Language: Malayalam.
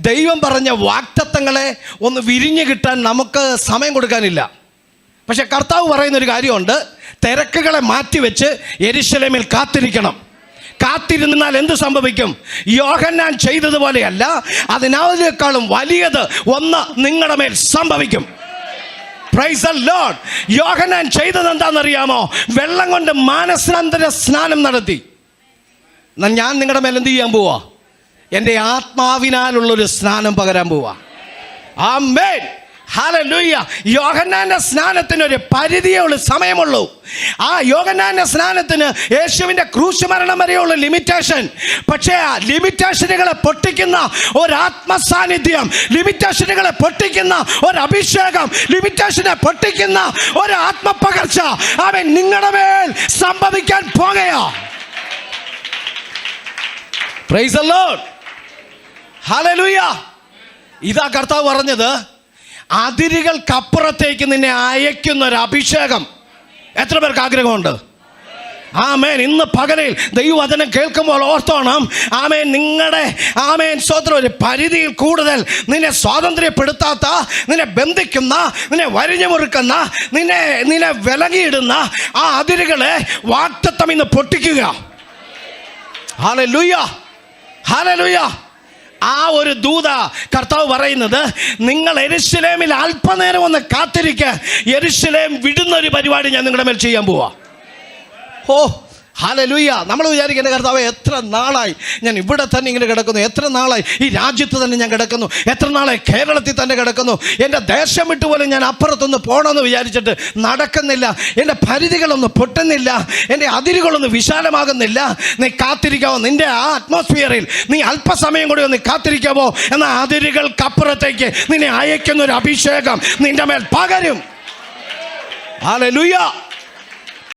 ദൈവം പറഞ്ഞ വാക്തത്വങ്ങളെ ഒന്ന് വിരിഞ്ഞു കിട്ടാൻ നമുക്ക് സമയം കൊടുക്കാനില്ല. പക്ഷെ കർത്താവ് പറയുന്ന ഒരു കാര്യമുണ്ട്. തിരക്കുകളെ മാറ്റിവെച്ച് എരിശലമിൽ കാത്തിരിക്കണം. കാത്തിരുന്നാൽ എന്ത് സംഭവിക്കും? യോഹന്നാൻ ചെയ്തതുപോലെയല്ല അതിനേക്കാളും വലിയത് ഒന്ന് നിങ്ങളുടെ മേൽ സംഭവിക്കും. പ്രൈസ് ലോഡ് യോഹന്നാൻ ചെയ്തത് എന്താണെന്നറിയാമോ? വെള്ളം കൊണ്ട് മാനസാന്തര സ്നാനം നടത്തി. ഞാൻ നിങ്ങളുടെ മേൽ എന്ത് ചെയ്യാൻ പോവാ? എന്റെ ആത്മാവിനാലുള്ളൊരു സ്നാനം പകരാൻ പോവാ. യോഹന്നാന്റെ സ്നാനത്തിന് ഒരു പരിധിയേ ഉള്ളൂ സമയമുള്ളൂ. ആ യോഹന്നാന്റെ സ്നാനത്തിന് യേശുവിന്റെ ക്രൂശ് മരണം വരെയുള്ള ലിമിറ്റേഷൻ പക്ഷേ ആ ലിമിറ്റേഷനുകളെ പൊട്ടിക്കുന്ന ഒരു ആത്മസാന്നിധ്യം ലിമിറ്റേഷനുകളെ പൊട്ടിക്കുന്ന ഒരു അഭിഷേകം ലിമിറ്റേഷനെ പൊട്ടിക്കുന്ന ഒരു ആത്മപകർച്ച അവൻ നിങ്ങളുടെ മേൽ സംഭവിക്കാൻ പോകുകയാ പ്രൈസ് ലോഡ് ഹല്ലേലൂയ ഇതാ കർത്താവ് പറഞ്ഞത് അതിരുകൾക്കപ്പുറത്തേക്ക് നിന്നെ അയക്കുന്ന ഒരു അഭിഷേകം. എത്ര പേർക്ക് ആഗ്രഹമുണ്ട്? ആമേൻ. ഇന്ന് പകലിൽ ദൈവവചനം കേൾക്കുമ്പോൾ ഓർത്തോണം ആമേൻ നിങ്ങളുടെ ആമേൻ സ്വതന്ത്ര ഒരു പരിധിയിൽ കൂടുതൽ നിന്നെ സ്വാതന്ത്ര്യപ്പെടുത്താത്ത നിന്നെ ബന്ധിക്കുന്ന നിന്നെ വരിഞ്ഞു മുറുക്കുന്ന നിന്നെ നിന്നെ വിലങ്ങിയിടുന്ന ആ അതിരുകളെ വാക്തത്വം ഇന്ന് പൊട്ടിക്കുക. ഹാല ലുയ്യ ഹാലലുയ്യ ഹാലലുയ്യ ആ ഒരു ദൂത കർത്താവ് പറയുന്നത് നിങ്ങൾ എരുസലേമിൽ അല്പനേരം ഒന്ന് കാത്തിരിക്കുക എരുസലേം വിടുന്ന ഒരു പരിപാടി ഞാൻ നിങ്ങളുടെ മേൽ ചെയ്യാൻ പോവാ. ഓ ഹാലലൂയ. നമ്മൾ വിചാരിക്കേണ്ട കർത്താവ് എത്ര നാളായി ഞാൻ ഇവിടെ തന്നെ ഇങ്ങനെ കിടക്കുന്നു. എത്ര നാളായി ഈ രാജ്യത്ത് തന്നെ ഞാൻ കിടക്കുന്നു. എത്ര നാളായി കേരളത്തിൽ തന്നെ കിടക്കുന്നു. എന്റെ ദേശം വിട്ട് പോലും ഞാൻ അപ്പുറത്തൊന്ന് പോകണമെന്ന് വിചാരിച്ചിട്ട് നടക്കുന്നില്ല. എന്റെ പരിധികളൊന്നും പൊട്ടുന്നില്ല. എന്റെ അതിരുകളൊന്നും വിശാലമാകുന്നില്ല. നീ കാത്തിരിക്കാവോ? നിന്റെ ആ അറ്റ്മോസ്ഫിയറിൽ നീ അല്പസമയം കൂടി ഒന്ന് കാത്തിരിക്കാവോ? എന്ന അതിരുകൾക്കപ്പുറത്തേക്ക് നിന്നെ അയക്കുന്ന ഒരു അഭിഷേകം നിന്റെ മേൽ പകരും. ഹാലലൂയ.